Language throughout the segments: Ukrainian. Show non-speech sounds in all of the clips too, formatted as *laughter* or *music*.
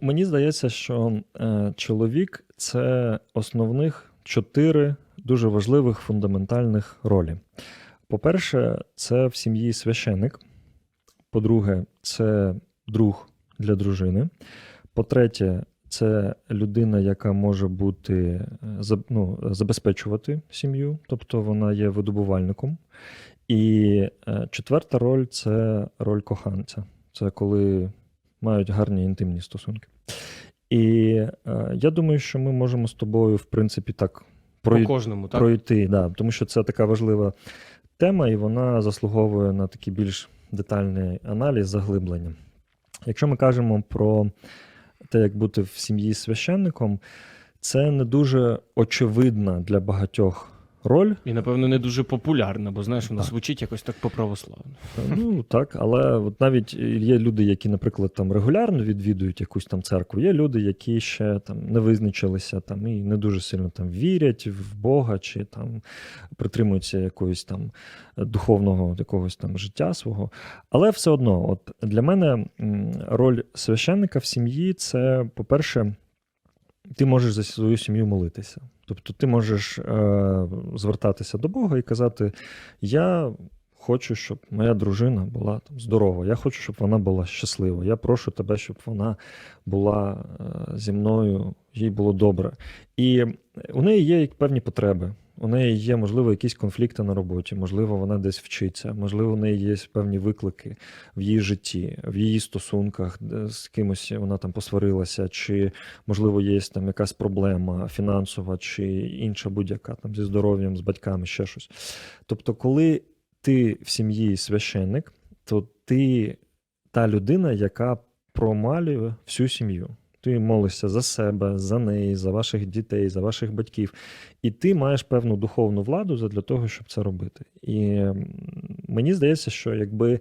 Мені здається, що е, чоловік це основних чотири дуже важливих фундаментальних ролі. По-перше, це в сім'ї священик. По-друге, це друг для дружини. По-третє, це людина, яка може бути е, ну, забезпечувати сім'ю, тобто вона є видобувальником. І е, четверта роль це роль коханця. Це коли мають гарні інтимні стосунки. І е, я думаю, що ми можемо з тобою, в принципі, так По кожному, так? пройти, да, тому що це така важлива тема, і вона заслуговує на такий більш детальний аналіз, заглиблення. Якщо ми кажемо про те, як бути в сім'ї священником, це не дуже очевидна для багатьох роль. І, напевно, не дуже популярна, бо знаєш, воно Так. звучить якось так по-православно. Ну так, але от навіть є люди, які, наприклад, там регулярно відвідують якусь там церкву. Є люди, які ще там не визначилися там і не дуже сильно там вірять в Бога чи там притримуються якогось там духовного якогось там життя свого. Але все одно, от для мене роль священника в сім'ї це, по-перше, ти можеш за свою сім'ю молитися. Тобто ти можеш е, звертатися до Бога і казати: Я хочу, щоб моя дружина була там здорова. Я хочу, щоб вона була щаслива. Я прошу тебе, щоб вона була е, зі мною, їй було добре. І у неї є певні потреби. У неї є, можливо, якісь конфлікти на роботі, можливо, вона десь вчиться, можливо, у неї є певні виклики в її житті, в її стосунках, з кимось вона там посварилася, чи, можливо, є там якась проблема фінансова, чи інша будь-яка там зі здоров'ям, з батьками, ще щось. Тобто, коли ти в сім'ї священник, то ти та людина, яка промалює всю сім'ю. Ти молишся за себе, за неї, за ваших дітей, за ваших батьків. І ти маєш певну духовну владу для того, щоб це робити. І мені здається, що якби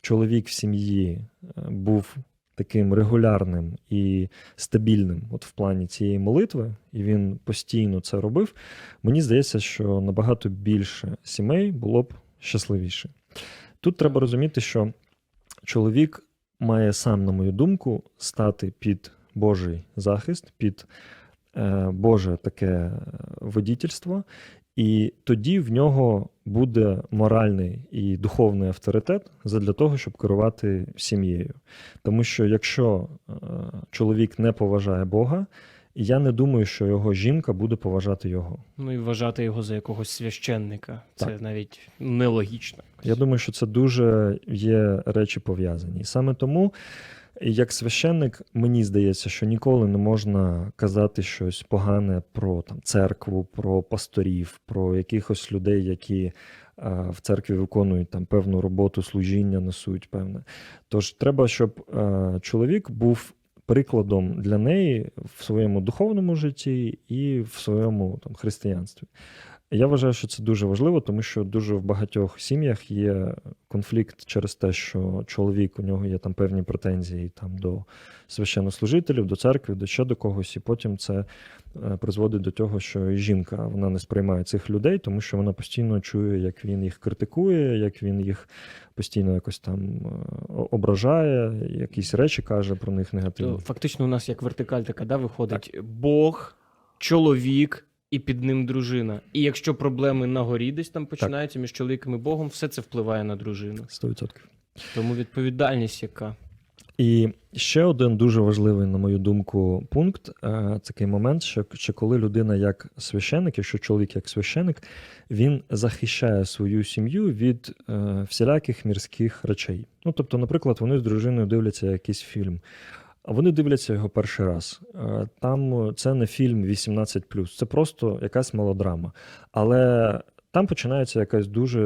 чоловік в сім'ї е, був таким регулярним і стабільним, от в плані цієї молитви, і він постійно це робив, мені здається, що набагато більше сімей було б щасливіше. Тут треба розуміти, що чоловік має сам, на мою думку, стати під Божий захист, під е, Боже таке водітельство, і тоді в нього буде моральний і духовний авторитет для того, щоб керувати сім'єю. Тому що якщо е, чоловік не поважає Бога, я не думаю, що його жінка буде поважати його. Ну і вважати його за якогось священника. Це Так. навіть нелогічно. Я думаю, що це дуже є речі пов'язані. І саме тому, як священник, мені здається, що ніколи не можна казати щось погане про там, церкву, про пасторів, про якихось людей, які а, в церкві виконують там певну роботу, служіння несуть певне. Тож треба, щоб а, чоловік був прикладом для неї в своєму духовному житті і в своєму там, християнстві. Я вважаю, що це дуже важливо, тому що дуже в багатьох сім'ях є конфлікт через те, що чоловік у нього є там певні претензії там до священнослужителів, до церкви, до ще до когось, і потім це е, призводить до того, що і жінка вона не сприймає цих людей, тому що вона постійно чує, як він їх критикує, як він їх постійно якось там е, ображає, якісь речі каже про них негативно. фактично у нас як вертикаль така, да, виходить Бог, чоловік і під ним дружина. І якщо проблеми на горі десь там починаються між чоловіком і Богом, все це впливає на дружину. 100%. Тому відповідальність яка. І ще один дуже важливий, на мою думку, пункт е, такий момент, що, що коли людина як священик, якщо чоловік як священик, він захищає свою сім'ю від е, всіляких мірських речей. Ну, тобто, наприклад, вони з дружиною дивляться якийсь фільм. Вони дивляться його перший раз. Е, Там це не фільм 18+, це просто якась мелодрама. Але там починається якась дуже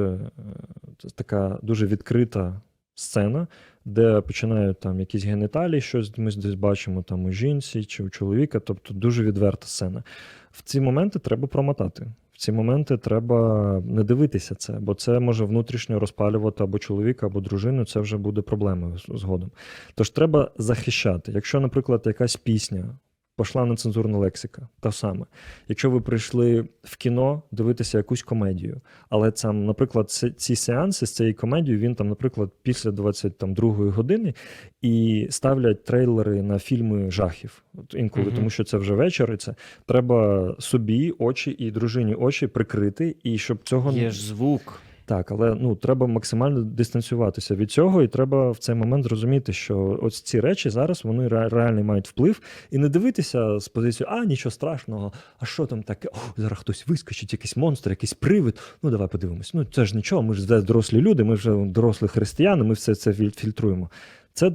е, така дуже відкрита сцена, де починають там якісь геніталії, щось ми десь бачимо там у жінці чи у чоловіка, тобто дуже відверта сцена. В ці моменти треба промотати. В ці моменти треба не дивитися це, бо це може внутрішньо розпалювати або чоловіка, або дружину, це вже буде проблемою згодом. Тож треба захищати. Якщо, наприклад, якась пісня пішла нецензурна лексика, та саме. Якщо ви прийшли в кіно дивитися якусь комедію, але там, наприклад, ці сеанси з цією комедією, він там, наприклад, після 22 години і ставлять трейлери на фільми жахів. От інколи, Мгм. тому що це вже вечір, і це треба собі очі і дружині очі прикрити, і щоб цього Є ж звук. Так, але ну треба максимально дистанціюватися від цього, і треба в цей момент зрозуміти, що ось ці речі зараз вони ре- реально мають вплив, і не дивитися з позиції, а нічого страшного, а що там таке? О, зараз хтось вискочить, якийсь монстр, якийсь привид. Ну давай подивимось. Ну це ж нічого. Ми ж дорослі люди, ми вже дорослі християни, ми все це філь- фільтруємо. Це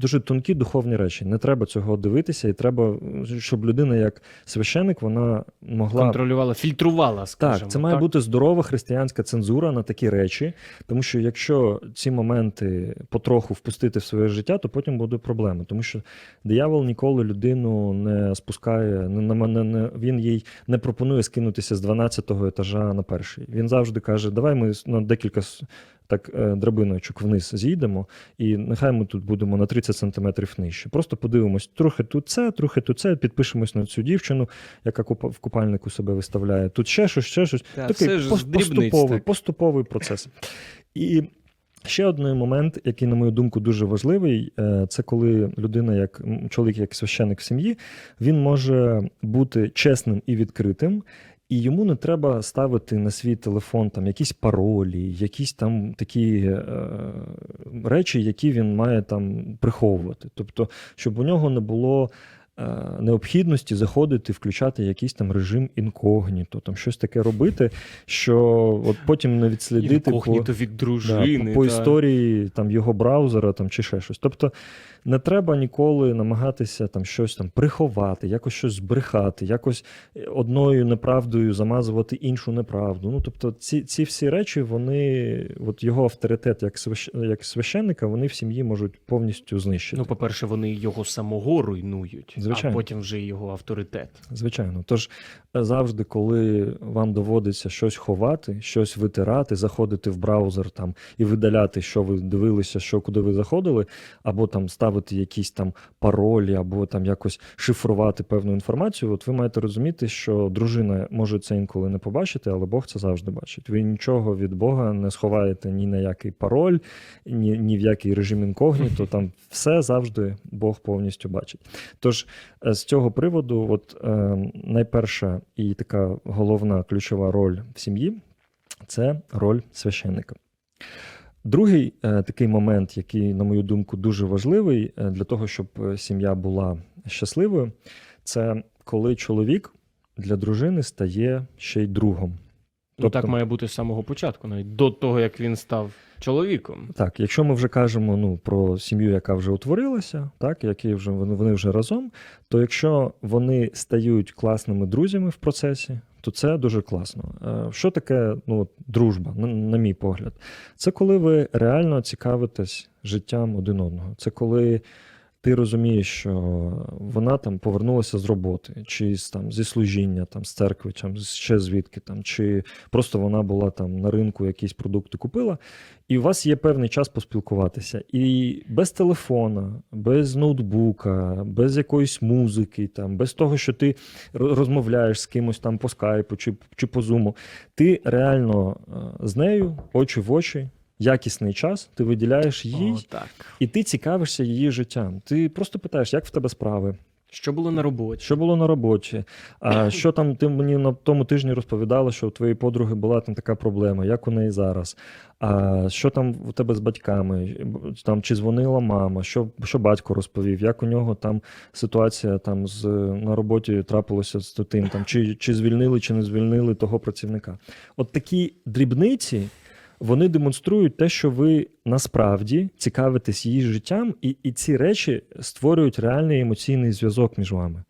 дуже тонкі духовні речі. Не треба цього дивитися, і треба, щоб людина, як священик, вона могла Контролювала, фільтрувала, скажімо. так, це має бути здорова християнська цензура на такі речі, тому що якщо ці моменти потроху впустити в своє життя, то потім буде проблема. Тому що диявол ніколи людину не спускає, не, не, не, не він їй не пропонує скинутися з 12-го етажа на перший. Він завжди каже: давай ми на декілька так е, драбиночок вниз зійдемо, і нехай ми тут будемо на 30 сантиметрів нижче. Просто подивимось, трохи тут це, трохи тут це, підпишемось на цю дівчину, яка в купальнику себе виставляє. Тут ще щось, ще щось. Та, Такий все ж пос- з дрібниць поступовий, так. поступовий процес. І ще один момент, який, на мою думку, дуже важливий, е, це коли людина, як чоловік, як священик в сім'ї, він може бути чесним і відкритим. І йому не треба ставити на свій телефон там якісь паролі, якісь там такі е, речі, які він має там приховувати. Тобто, щоб у нього не було е, необхідності заходити, включати якийсь там режим інкогніто, там щось таке робити, що от потім не відслідити по, Інкогніто від да, по, по історії там, його браузера там, чи ще щось. Тобто не треба ніколи намагатися там щось там приховати, якось щось збрехати, якось е, одною неправдою замазувати іншу неправду. Ну, тобто, ці, ці всі речі, вони, от його авторитет як, свящ... як священника, вони в сім'ї можуть повністю знищити. Ну, по-перше, вони його самого руйнують, Звичайно. а потім вже його авторитет. Звичайно. Тож е, завжди, коли вам доводиться щось ховати, щось витирати, заходити в браузер там і видаляти, що ви дивилися, що куди ви заходили, або там ставити якісь там паролі, або там якось шифрувати певну інформацію, от ви маєте розуміти, що дружина може це інколи не побачити, але Бог це завжди бачить. Ви нічого від Бога не сховаєте ні на який пароль, ні, ні в який режим інкогніто. Там все завжди Бог повністю бачить. Тож Е, З цього приводу, от е, найперша і така головна ключова роль в сім'ї це роль священника. Другий е, такий момент, який, на мою думку, дуже важливий е, для того, щоб е, сім'я була щасливою, це коли чоловік для дружини стає ще й другом. Ну, Тобто- так має бути з самого початку, навіть до того, як він став чоловіком. Так, якщо ми вже кажемо ну, про сім'ю, яка вже утворилася, так, які вже вони вже разом, то якщо вони стають класними друзями в процесі, то це дуже класно. Е, Що таке ну, дружба, на, на мій погляд? Це коли ви реально цікавитесь життям один одного. Це коли ти розумієш, що вона там повернулася з роботи, чи з, там, зі служіння, там, з церкви, чи ще звідки, там, чи просто вона була там на ринку якісь продукти купила, і у вас є певний час поспілкуватися. І без телефона, без ноутбука, без якоїсь музики, там, без того, що ти розмовляєш з кимось там по скайпу чи, чи по зуму, ти реально е, з нею очі в очі. Якісний час, ти виділяєш їй, О, так. і ти цікавишся її життям. Ти просто питаєш, як в тебе справи, Що було на роботі? що було на роботі, а *coughs* що там ти мені на тому тижні розповідала, що у твоєї подруги була там така проблема, як у неї зараз? А що там у тебе з батьками? Там чи дзвонила мама, що, що батько розповів, як у нього там ситуація там з на роботі трапилося з тим, там чи, чи звільнили, чи не звільнили того працівника? От такі дрібниці. Вони демонструють те, що ви насправді цікавитесь її життям, і, і ці речі створюють реальний емоційний зв'язок між вами.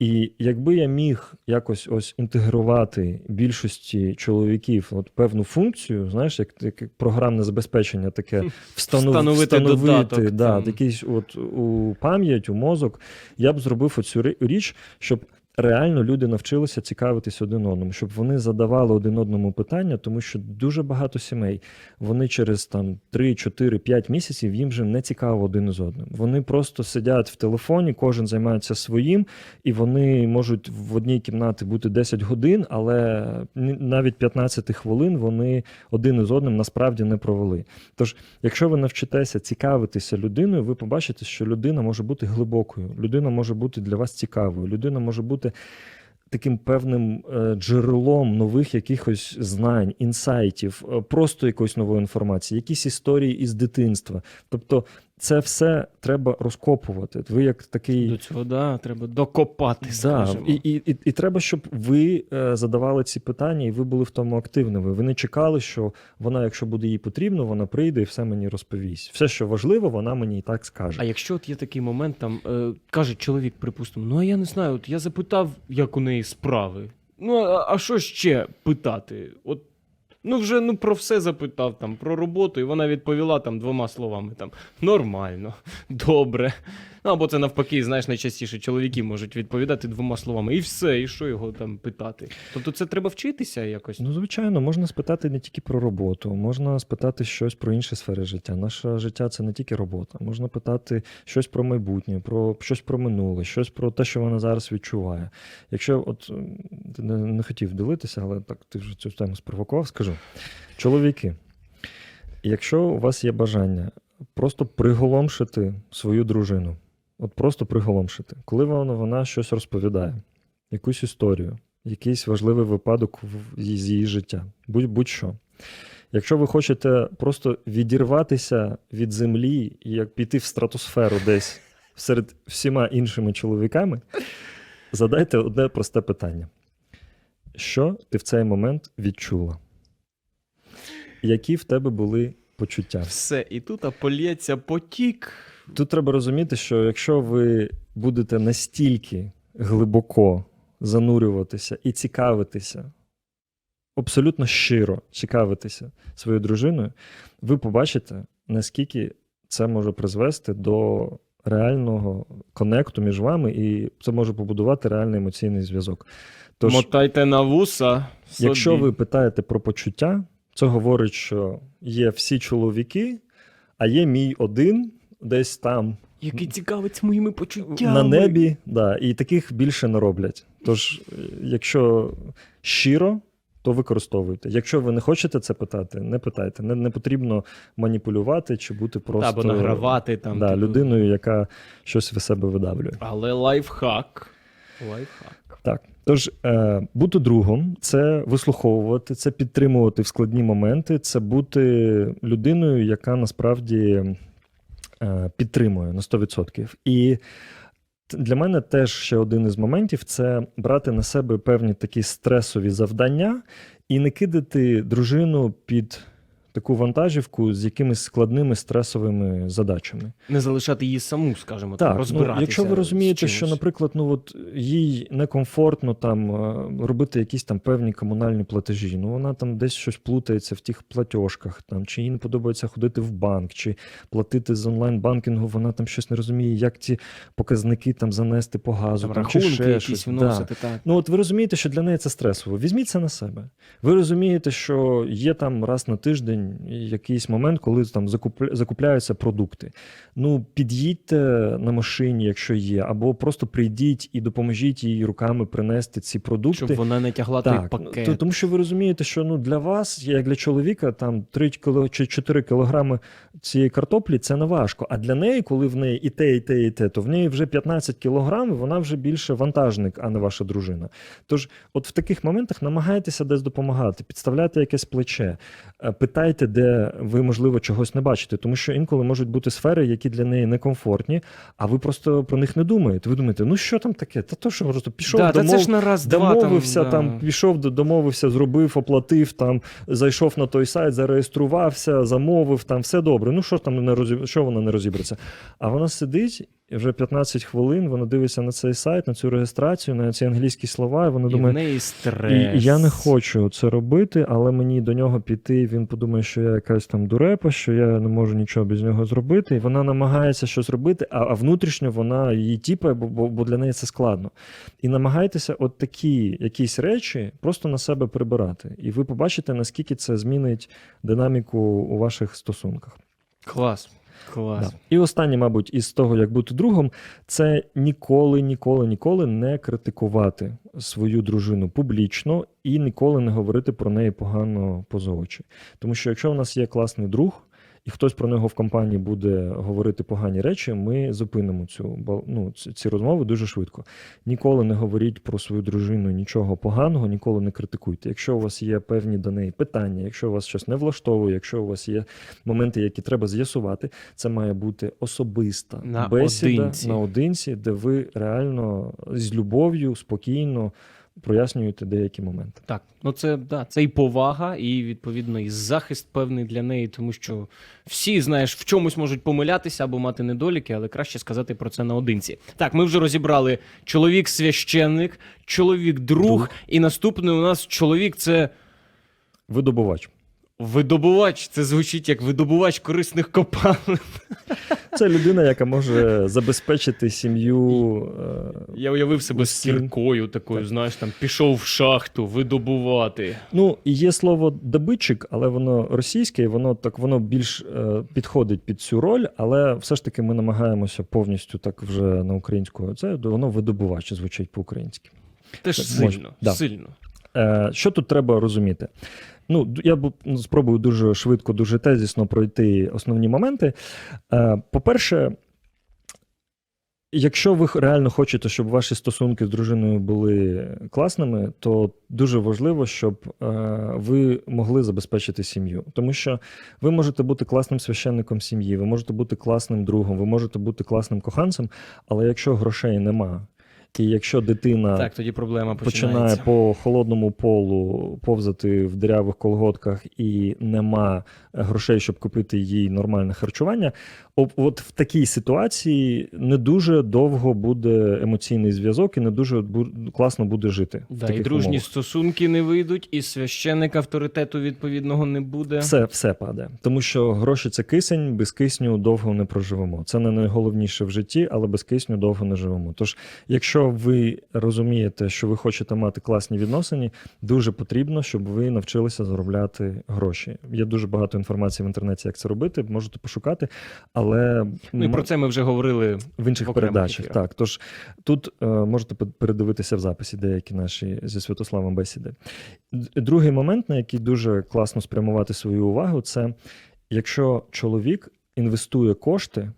І якби я міг якось ось інтегрувати більшості чоловіків от певну функцію, знаєш, як таке програмне забезпечення, таке встанов... Встановити встановити додаток, да, якийсь от у пам'ять, у мозок, я б зробив оцю річ, щоб реально люди навчилися цікавитись один одному, щоб вони задавали один одному питання, тому що дуже багато сімей вони через там 3, 4, 5 місяців їм вже не цікаво один із одним. Вони просто сидять в телефоні, кожен займається своїм, і вони можуть в одній кімнаті бути 10 годин, але навіть 15 хвилин вони один із одним насправді не провели. Тож, якщо ви навчитеся цікавитися людиною, ви побачите, що людина може бути глибокою, людина може бути для вас цікавою, людина може бути таким певним е, джерелом нових якихось знань, інсайтів, е, просто якоїсь нової інформації, якісь історії із дитинства. Тобто, це все треба розкопувати. Ви як такий. До цього да, треба докопати, Да, і, і, і, і треба, щоб ви е, задавали ці питання, і ви були в тому активними. Ви не чекали, що вона, якщо буде їй потрібно, вона прийде і все мені розповість. Все, що важливо, вона мені і так скаже. А якщо от є такий момент, там е, каже чоловік, припустимо, ну а я не знаю, от я запитав, як у неї справи. Ну, а, а що ще питати? От ну вже ну про все запитав там, про роботу, і вона відповіла там двома словами: там нормально, *laughs* добре. Ну або це навпаки, знаєш, найчастіше чоловіки можуть відповідати двома словами, і все, і що його там питати. Тобто це треба вчитися якось. Ну, звичайно, можна спитати не тільки про роботу, можна спитати щось про інші сфери життя. Наше життя це не тільки робота. Можна питати щось про майбутнє, про щось про минуле, щось про те, що вона зараз відчуває. Якщо от ти не, не хотів ділитися, але так ти вже цю тему спровокував, скажу. Чоловіки, якщо у вас є бажання просто приголомшити свою дружину, от просто приголомшити, коли вона, вона щось розповідає, якусь історію, якийсь важливий випадок з її життя, будь- будь-що. Якщо ви хочете просто відірватися від землі і як піти в стратосферу десь серед всіма іншими чоловіками, задайте одне просте питання: що ти в цей момент відчула? Які в тебе були почуття? Все, і тут а потік. Тут треба розуміти, що якщо ви будете настільки глибоко занурюватися і цікавитися, абсолютно щиро цікавитися своєю дружиною, ви побачите, наскільки це може призвести до реального конекту між вами, і це може побудувати реальний емоційний зв'язок. Тож, Мотайте на вуса. Собі. Якщо ви питаєте про почуття, це говорить, що є всі чоловіки, а є мій один десь там Який цікавиться моїми почуттями. на небі, да, і таких більше не роблять. Тож, якщо щиро, то використовуйте. Якщо ви не хочете це питати, не питайте. Не, не потрібно маніпулювати чи бути просто Або награвати там. да, типу. людиною, яка щось в себе видавлює. Але лайфхак. Лайфхак. Так, тож е, бути другом це вислуховувати, це підтримувати в складні моменти, це бути людиною, яка насправді е, підтримує на 100%. І для мене теж ще один із моментів це брати на себе певні такі стресові завдання і не кидати дружину під таку вантажівку з якимись складними стресовими задачами. Не залишати її саму, скажімо так, Так, ну, якщо ви розумієте, що, наприклад, ну от їй некомфортно там е, робити якісь там певні комунальні платежі, ну вона там десь щось плутається в тих платіжках, там чи їй не подобається ходити в банк, чи платити з онлайн-банкінгу, вона там щось не розуміє, як ці показники там занести по газу, там там, чи ще якісь щось. Да. вносити, так. Ну, от ви розумієте, що для неї це стресово. Візьміть це на себе. Ви розумієте, що є там раз на тиждень якийсь момент, коли там закупля... закупляються продукти. Ну, під'їдьте на машині, якщо є, або просто прийдіть і допоможіть їй руками принести ці продукти. Щоб вона не тягла той пакет. то- тому що ви розумієте, що ну для вас, як для чоловіка, там 3 кіло чи 4 кілограми цієї картоплі це не важко. А для неї, коли в неї і те, і те, і те, то в неї вже 15 кілограмів, вона вже більше вантажник, а не ваша дружина. Тож, от в таких моментах намагайтеся десь допомагати, підставляйте якесь плече, е, питайте, де ви, можливо, чогось не бачите, тому що інколи можуть бути сфери, які для неї некомфортні, а ви просто про них не думаєте. Ви думаєте, ну що там таке? Та то що просто пішов да, та домов... це ж на раз, два, Домовився там, там, да. пішов, домовився, зробив, оплатив, там, зайшов на той сайт, зареєструвався, замовив, там все добре. Ну що ж там не розіб... що вона не розібратися? А вона сидить і вже 15 хвилин вона дивиться на цей сайт, на цю реєстрацію, на ці англійські слова, і вона І в думає. неї І стрес. я не хочу це робити, але мені до нього піти. Він подумає, що я якась там дурепа, що я не можу нічого без нього зробити. І вона намагається щось робити, а, а внутрішньо вона її тіпає, бо, бо, бо для неї це складно. І намагайтеся от такі якісь речі просто на себе прибирати. І ви побачите, наскільки це змінить динаміку у ваших стосунках. Клас. Клас. Да. І останнє, мабуть, із того, як бути другом, це ніколи, ніколи, ніколи не критикувати свою дружину публічно і ніколи не говорити про неї погано поза очі. Тому що якщо в нас є класний друг, і хтось про нього в компанії буде говорити погані речі, ми зупинимо цю ну, ці, ці розмови дуже швидко. Ніколи не говоріть про свою дружину нічого поганого, ніколи не критикуйте. Якщо у вас є певні до неї питання, якщо у вас щось не влаштовує, якщо у вас є моменти, які треба з'ясувати, це має бути особиста На бесіда одинці. наодинці, де ви реально з любов'ю, спокійно прояснюєте деякі моменти. Так, ну це да, це і повага, і відповідно і захист певний для неї, тому що всі, знаєш, в чомусь можуть помилятися або мати недоліки, але краще сказати про це наодинці. Так, ми вже розібрали чоловік священник, чоловік друг, Друг. і наступний у нас чоловік це Видобувач. Видобувач. Це звучить як видобувач корисних копалин. Це людина, яка може забезпечити сім'ю. е, Я уявив себе з Усім. кіркою такою, знаєш, там пішов в шахту видобувати. Ну, і є слово добитчик, але воно російське, і воно так воно більш е, підходить під цю роль, але все ж таки ми намагаємося повністю так вже на українську. Це воно видобувач звучить по-українськи. Теж Так, сильно, можна. Да. сильно. Е, що тут треба розуміти? Ну, я бу- ну, спробую дуже швидко, дуже тезісно пройти основні моменти. Е, по-перше, якщо ви реально хочете, щоб ваші стосунки з дружиною були класними, то дуже важливо, щоб е, ви могли забезпечити сім'ю. Тому що ви можете бути класним священником сім'ї, ви можете бути класним другом, ви можете бути класним коханцем, але якщо грошей нема, і якщо дитина Так, тоді проблема починає по холодному полу повзати в дирявих колготках і нема грошей, щоб купити їй нормальне харчування. От, в такій ситуації не дуже довго буде емоційний зв'язок і не дуже бу- класно буде жити. в Да, і дружні умовах. стосунки не вийдуть, і священник авторитету відповідного не буде. Все, все падає. Тому що гроші це кисень, без кисню довго не проживемо. Це не найголовніше в житті, але без кисню довго не живемо. Тож, якщо ви розумієте, що ви хочете мати класні відносини, дуже потрібно, щоб ви навчилися заробляти гроші. Є дуже багато інформації в інтернеті, як це робити, можете пошукати, але Ну і про це ми вже говорили. в інших в передачах. ефірах. Так, тож тут е, можете пе- передивитися в записі деякі наші зі Святославом бесіди. Другий момент, на який дуже класно спрямувати свою увагу, це якщо чоловік інвестує кошти е,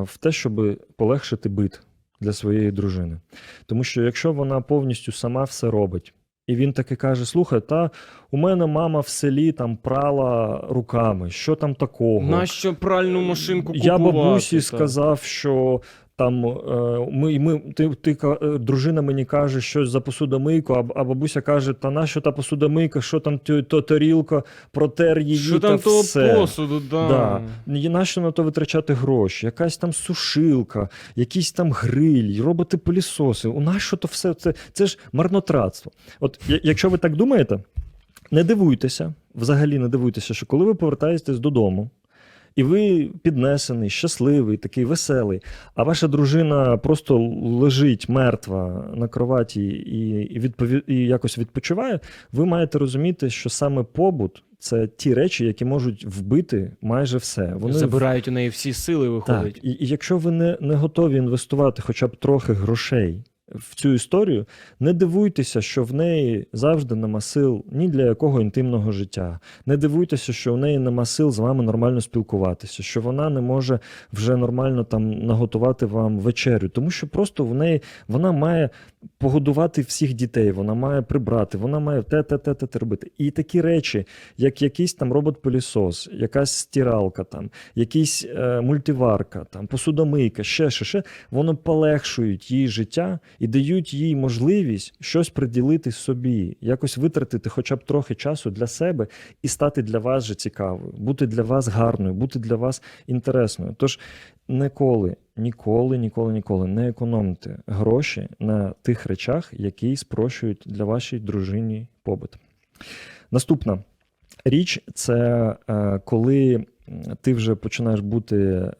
в те, щоб полегшити бит для своєї дружини. Тому що якщо вона повністю сама все робить. І він таки каже: слухай, та у мене мама в селі там прала руками. Що там такого? Нащо пральну машинку купувати? Я бабусі та? сказав, що там е, ми, ми, ти, ти, е, дружина мені каже щось за посудомийку, а, а бабуся каже: та нащо та посудомийка, що там то, то тарілка, протер її Що та там того посуду, да. Да. Нащо на то витрачати гроші? Якась там сушилка, якийсь там гриль, роботи пилісоси. У нащо то все це? Це ж марнотратство. От якщо ви так думаєте, не дивуйтеся, взагалі не дивуйтеся, що коли ви повертаєтесь додому. І ви піднесений, щасливий, такий веселий, а ваша дружина просто лежить мертва на кроваті і, відпові... і якось відпочиває. Ви маєте розуміти, що саме побут це ті речі, які можуть вбити майже все. Вони Забирають у неї всі сили, виходить. так, і, і якщо ви не, не готові інвестувати хоча б трохи грошей в цю історію, не дивуйтеся, що в неї завжди нема сил ні для якого інтимного життя. Не дивуйтеся, що в неї нема сил з вами нормально спілкуватися, що вона не може вже нормально там наготувати вам вечерю, тому що просто в неї вона має погодувати всіх дітей, вона має прибрати, вона має те, те, те, те, те робити. І такі речі, як якийсь там робот-пилісос, якась стиралка, там, якийсь е, мультиварка, там, посудомийка, ще, ще, ще, воно полегшують їй життя і дають їй можливість щось приділити собі, якось витратити хоча б трохи часу для себе і стати для вас же цікавою, бути для вас гарною, бути для вас інтересною. Тож ніколи ніколи, ніколи, ніколи не економте гроші на тих речах, які спрощують для вашій дружині побут. Наступна річ це е, коли ти вже починаєш бути е,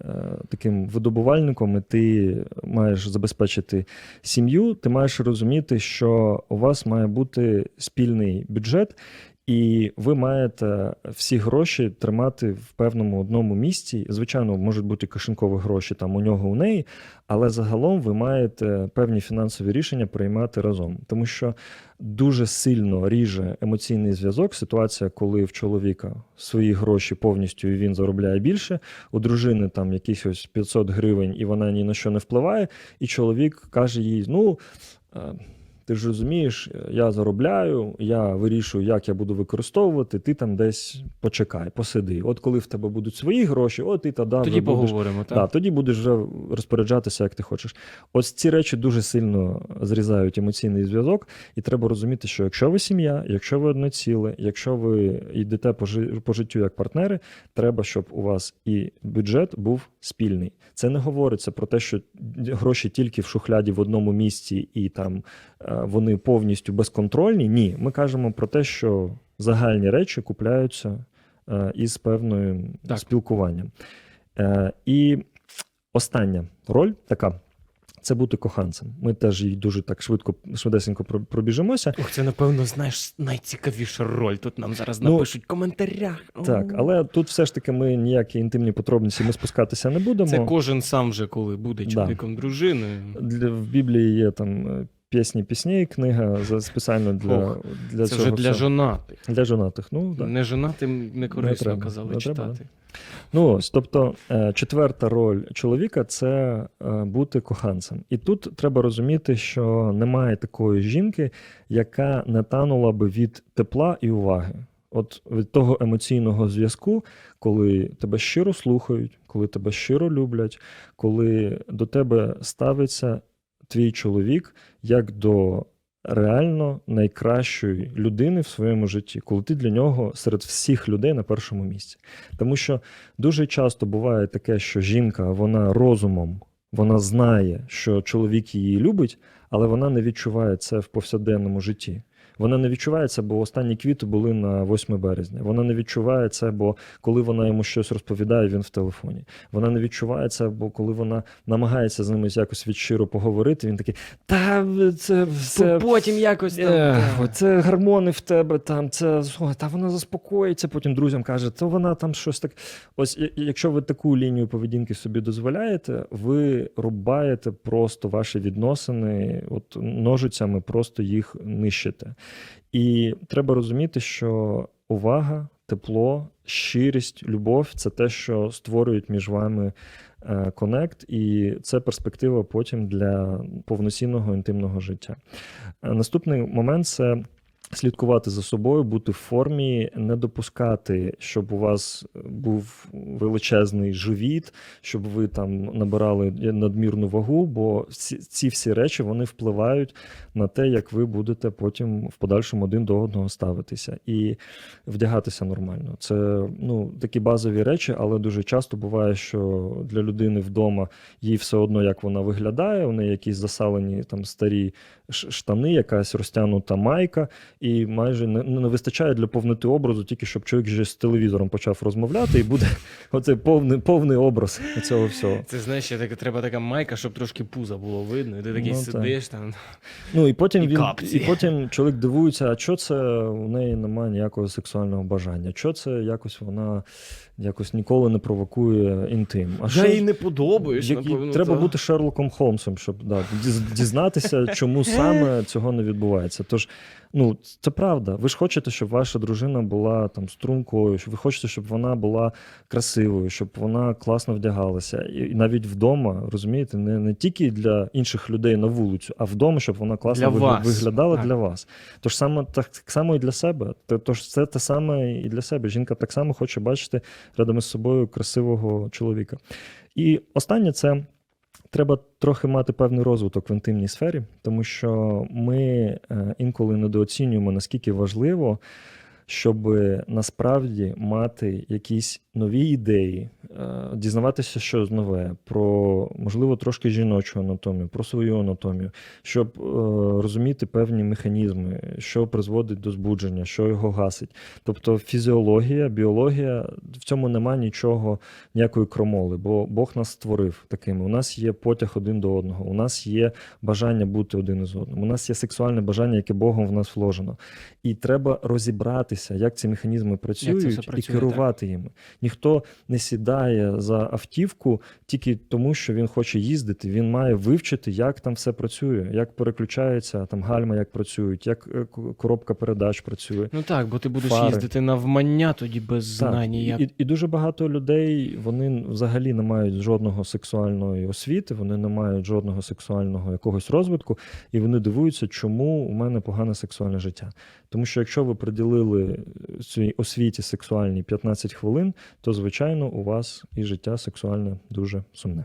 таким видобувальником, і ти маєш забезпечити сім'ю, ти маєш розуміти, що у вас має бути спільний бюджет, і ви маєте всі гроші тримати в певному одному місці. Звичайно, можуть бути кишенькові гроші там у нього у неї, але загалом ви маєте певні фінансові рішення приймати разом, тому що дуже сильно ріже емоційний зв'язок. Ситуація, коли в чоловіка свої гроші повністю і він заробляє більше, у дружини там якісь ось 500 гривень, і вона ні на що не впливає. І чоловік каже їй: ну. Ти ж розумієш, я заробляю, я вирішую, як я буду використовувати. Ти там десь почекай, посиди. От коли в тебе будуть свої гроші, от ти тоді Тоді вже будеш поговоримо, так? так, тоді будеш вже розпоряджатися, як ти хочеш. Ось ці речі дуже сильно зрізають емоційний зв'язок, і треба розуміти, що якщо ви сім'я, якщо ви одне ціле, якщо ви йдете по, жи- по життю як партнери, треба, щоб у вас і бюджет був спільний. Це не говориться про те, що гроші тільки в шухляді в одному місці і там е, вони повністю безконтрольні. Ні, ми кажемо про те, що загальні речі купляються е, із певною Так. спілкуванням. Е, І остання роль така. Це бути коханцем. Ми теж її дуже так швидко, швидесенько пробіжимося. Ох, це, напевно, знаєш, найцікавіша роль. Тут нам зараз Ну, напишуть в коментарях. Так, але тут все ж таки ми ніякі інтимні подробниці ми спускатися не будемо. Це кожен сам вже коли буде Да. чоловіком дружиною. Для, в Біблії є там е, пісні пісні, книга за спеціально для, Ох, для Це цього вже для всього. жонатих. для жонатих. Ну, да. Не жонатим не корисно треба, казали не треба, читати. Ну ось, тобто, е, четверта роль чоловіка це е, бути коханцем. І тут треба розуміти, що немає такої жінки, яка не танула би від тепла і уваги. От від того емоційного зв'язку, коли тебе щиро слухають, коли тебе щиро люблять, коли до тебе ставиться твій чоловік як до реально найкращої людини в своєму житті, коли ти для нього серед всіх людей на першому місці. Тому що дуже часто буває таке, що жінка вона розумом вона знає, що чоловік її любить, але вона не відчуває це в повсякденному житті. Вона не відчуває це, бо останні квіти були на 8 березня. Вона не відчуває це, бо коли вона йому щось розповідає, він в телефоні. Вона не відчуває це, бо коли вона намагається з ним якось відщиро поговорити, він такий: Та це все. Потім якось там. Це гормони в тебе там, це о, та вона заспокоїться. Потім друзям каже, то вона там щось так. Ось якщо ви таку лінію поведінки собі дозволяєте, ви рубаєте просто ваші відносини, от ножицями просто їх нищите. І треба розуміти, що увага, тепло, щирість, любов це те, що створюють між вами е, конект, і це перспектива потім для повноцінного інтимного життя. Е, Наступний момент це. Слідкувати за собою, бути в формі, не допускати, щоб у вас був величезний живіт, щоб ви там набирали надмірну вагу, бо ці, всі речі вони впливають на те, як ви будете потім в подальшому один до одного ставитися і вдягатися нормально. Це ну такі базові речі, але дуже часто буває, що для людини вдома їй все одно, як вона виглядає, у неї якісь засалені там старі штани, якась розтягнута майка, і майже не, не вистачає для повноти образу, тільки щоб чоловік вже з телевізором почав розмовляти, і буде *laughs* оцей повний, повний образ цього всього. Це знаєш, так, треба така майка, щоб трошки пуза було видно. І ти такий Ну, так. сидиш там. Ну і потім І він капці. і потім чоловік дивується, а що це у неї немає ніякого сексуального бажання? Що це якось вона якось ніколи не провокує інтим? А Я їй не подобаєш, Які- напевно. треба та. бути Шерлоком Холмсом, щоб да, дізнатися, чому саме цього не відбувається. Тож, ну це правда. Ви ж хочете, щоб ваша дружина була там стрункою, щоб ви хочете, щоб вона була красивою, щоб вона класно вдягалася. І навіть вдома, розумієте, не, не тільки для інших людей на вулицю, а вдома, щоб вона класно Для вигля- виглядала Так. для вас. Тож саме так, так само і для себе. Тож це те саме і для себе. Жінка так само хоче бачити рядом із собою красивого чоловіка. І останнє це. Треба трохи мати певний розвиток в інтимній сфері, тому що ми е, інколи недооцінюємо, наскільки важливо щоб насправді мати якісь нові ідеї, е, дізнаватися щось нове про, можливо, трошки жіночу анатомію, про свою анатомію, щоб е, розуміти певні механізми, що призводить до збудження, що його гасить. Тобто фізіологія, біологія в цьому немає нічого, ніякої кромоли, бо Бог нас створив такими. У нас є потяг один до одного, у нас є бажання бути один із одним. У нас є сексуальне бажання, яке Богом в нас вложено. І треба розібратися, як ці механізми працюють, працює, і керувати їми. Ніхто не сідає за автівку тільки тому, що він хоче їздити. Він має вивчити, як там все працює, як переключаються там гальма, як працюють, як е, коробка передач працює. Ну так, бо ти будеш Фари. їздити навмання тоді без Так, знань. Як... і, і дуже багато людей вони взагалі не мають жодного сексуальної освіти, вони не мають жодного сексуального якогось розвитку, і вони дивуються, чому у мене погане сексуальне життя. Тому що якщо ви приділили цій освіті сексуальній 15 хвилин, то звичайно у вас і життя сексуальне дуже сумне.